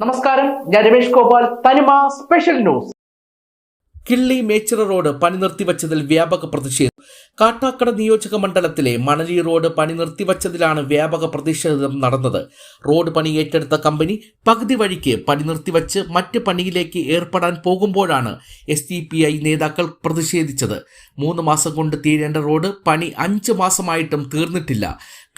നമസ്കാരം. ഞാൻ Ramesh Gopal. Thanima special news. Killi Mechira road പണി നിർത്തിവച്ചതിൽ വ്യാപക പ്രതിഷേധം. കാട്ടാക്കട നിയോജക മണ്ഡലത്തിലെ മണലി റോഡ് പണി നിർത്തിവച്ചതിലാണ് വ്യാപക പ്രതിഷേധം നടന്നത്. റോഡ് പണി ഏറ്റെടുത്ത കമ്പനി പകുതി വഴിക്ക് പണി നിർത്തിവച്ച് മറ്റ് പണിയിലേക്ക് ഏർപ്പെടാൻ പോകുമ്പോഴാണ് എസ് ഡി പി ഐ നേതാക്കൾ പ്രതിഷേധിച്ചത്. മൂന്ന് മാസം കൊണ്ട് തീരേണ്ട റോഡ് പണി അഞ്ച് മാസമായിട്ടും തീർന്നിട്ടില്ല.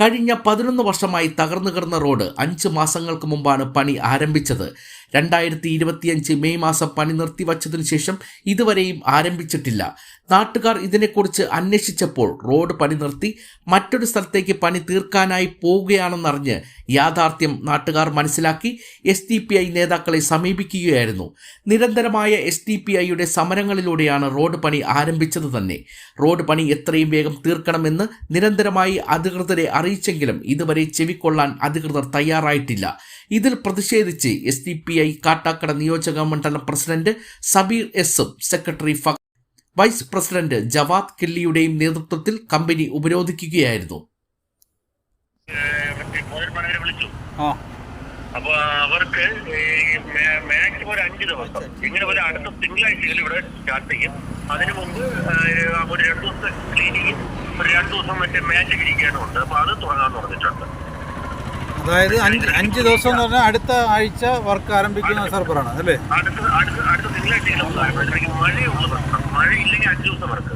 കഴിഞ്ഞ പതിനൊന്ന് വർഷമായി തകർന്നു കിടന്ന റോഡ് അഞ്ച് മാസങ്ങൾക്ക് മുമ്പാണ് പണി ആരംഭിച്ചത്. രണ്ടായിരത്തി ഇരുപത്തിയഞ്ച് മെയ് മാസം പണി നിർത്തിവച്ചതിനു ശേഷം ഇതുവരെയും ആരംഭിച്ചിട്ടില്ല. നാട്ടുകാർ ഇതിനെക്കുറിച്ച് അന്വേഷിച്ചപ്പോൾ റോഡ് പണി നിർത്തി മറ്റൊരു സ്ഥലത്തേക്ക് പണി തീർക്കാനായി പോവുകയാണെന്നറിഞ്ഞ് യാഥാർത്ഥ്യം നാട്ടുകാർ മനസ്സിലാക്കി എസ് ഡി പി ഐ നേതാക്കളെ സമീപിക്കുകയായിരുന്നു. നിരന്തരമായ എസ് ഡി പി ഐയുടെ സമരങ്ങളിലൂടെയാണ് റോഡ് പണി ആരംഭിച്ചത് തന്നെ. റോഡ് പണി എത്രയും വേഗം തീർക്കണമെന്ന് നിരന്തരമായി അധികൃതരെ അറിയിച്ചെങ്കിലും ഇതുവരെ ചെവിക്കൊള്ളാൻ അധികൃതർ തയ്യാറായിട്ടില്ല. ഇതിൽ പ്രതിഷേധിച്ച് S D P I Kattakkada നിയോജക മണ്ഡലം പ്രസിഡന്റ് സബീർ എസും സെക്രട്ടറി ഫ വൈസ് പ്രസിഡന്റ് ജവാദ് കില്ലിയുടെയും നേതൃത്വത്തിൽ കമ്പനി ഉപരോധിക്കുകയായിരുന്നു. അപ്പൊ അവർക്ക് മാക്സിമം ഒരു അഞ്ച് ദിവസം. ഇങ്ങനെ പോലെ അടുത്ത തിങ്കളാഴ്ചകൾ ഇവിടെ സ്റ്റാർട്ട് ചെയ്യും. അതിനു മുമ്പ് ആ, ഒരു രണ്ടു ദിവസത്തെ ക്ലീനിങ് ഒരു രണ്ടു ദിവസം മറ്റേ മാച്ച് ഇരിക്കാനുണ്ട് അപ്പൊ അത് തുടങ്ങാൻ പറഞ്ഞിട്ടുണ്ട് അതായത് അഞ്ച് അഞ്ച് ദിവസം എന്ന് പറഞ്ഞാൽ അടുത്ത ആഴ്ച വർക്ക് ആരംഭിക്കുന്ന സർബറാണ് അല്ലേ? അടുത്ത അടുത്ത അടുത്ത തിങ്കളാഴ്ചയിലും മഴയുള്ള പ്രശ്നം മഴയില്ലെങ്കിൽ അഞ്ച് ദിവസം വർക്ക്.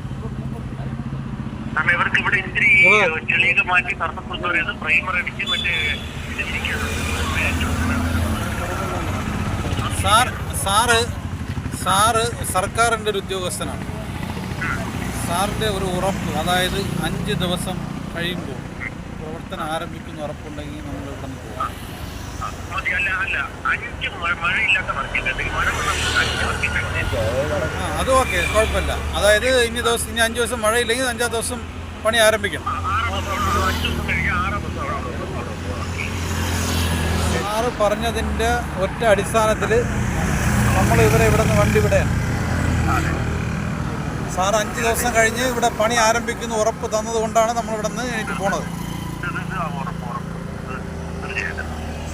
കാരണം ഇവർക്ക് ഇവിടെ ഇത്തിരി ചെളിയൊക്കെ മാറ്റി സർഫസ് പറയുന്നത് പ്രൈമർ അടിച്ച് മറ്റേ സാർ സാറ് സാറ് സർക്കാരിന്റെ ഒരു ഉദ്യോഗസ്ഥനാണ്. സാറിന്റെ ഒരു ഉറപ്പ് അതായത് അഞ്ച് ദിവസം കഴിയുമ്പോൾ പ്രവർത്തനം ആരംഭിക്കുന്ന ഉറപ്പുണ്ടെങ്കിൽ നമ്മൾ ഇവിടെ നിന്ന് പോകാം അല്ല അല്ല. അഞ്ച് മഴയില്ലാത്ത അത് ഓക്കെ കുഴപ്പമില്ല. അതായത് ഇനി ദിവസം ഇനി അഞ്ച് ദിവസം മഴയില്ലെങ്കിൽ അഞ്ചാം ദിവസം പണി ആരംഭിക്കണം. ആറ് സാറ് പറഞ്ഞതിന്റെ ഒറ്റ അടിസ്ഥാനത്തിൽ നമ്മൾ ഇവരെ ഇവിടെ നിന്ന് വണ്ടി വിടുകയാണ് സാർ അഞ്ച് ദിവസം കഴിഞ്ഞ് ഇവിടെ പണി ആരംഭിക്കുന്ന ഉറപ്പ് തന്നതുകൊണ്ടാണ് നമ്മൾ ഇവിടെ നിന്ന് എനിക്ക് പോണത്.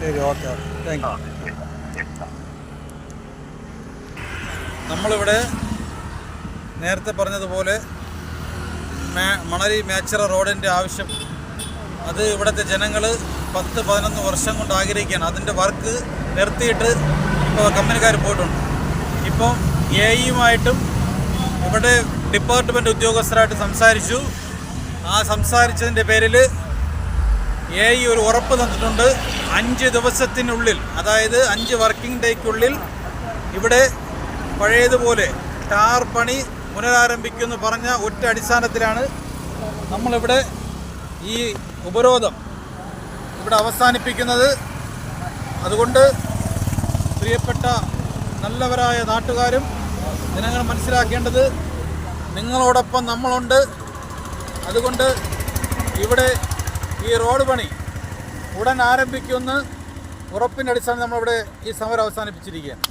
ശരി ഓക്കെ താങ്ക് യു. നമ്മളിവിടെ നേരത്തെ പറഞ്ഞതുപോലെ മണലി മേച്ചിറ റോഡിന്റെ ആവശ്യം. അത് ഇവിടുത്തെ ജനങ്ങൾ പത്ത് പതിനൊന്ന് വർഷം കൊണ്ട് ആഗ്രഹിക്കുകയാണ്. അതിന്റെ വർക്ക് നിർത്തിയിട്ട് ഇപ്പോൾ കമ്പനിക്കാർ പോയിട്ടുണ്ട്. ഇപ്പം എ ഇയുമായിട്ടും ഇവിടെ ഡിപ്പാർട്ട്മെന്റ് ഉദ്യോഗസ്ഥരായിട്ട് സംസാരിച്ചു. ആ സംസാരിച്ചതിന്റെ പേരിൽ എ ഒരു ഉറപ്പ് തന്നിട്ടുണ്ട്. അഞ്ച് ദിവസത്തിനുള്ളിൽ അതായത് അഞ്ച് വർക്കിംഗ് ഡേക്കുള്ളിൽ ഇവിടെ പഴയതുപോലെ ടാർ പണി പുനരാരംഭിക്കുമെന്ന് പറഞ്ഞ ഒറ്റ അടിസ്ഥാനത്തിലാണ് നമ്മളിവിടെ ഈ ഉപരോധം ഇവിടെ അവസാനിപ്പിക്കുന്നത്. അതുകൊണ്ട് പ്രിയപ്പെട്ട നല്ലവരായ നാട്ടുകാരും ജനങ്ങൾ മനസ്സിലാക്കേണ്ടത് നിങ്ങളോടൊപ്പം നമ്മളുണ്ട്. അതുകൊണ്ട് ഇവിടെ ഈ റോഡ് പണി ഉടൻ ആരംഭിക്കുമെന്ന് ഉറപ്പിന്റെ അടിസ്ഥാനം നമ്മളിവിടെ ഈ സമരം അവസാനിപ്പിച്ചിരിക്കുകയാണ്.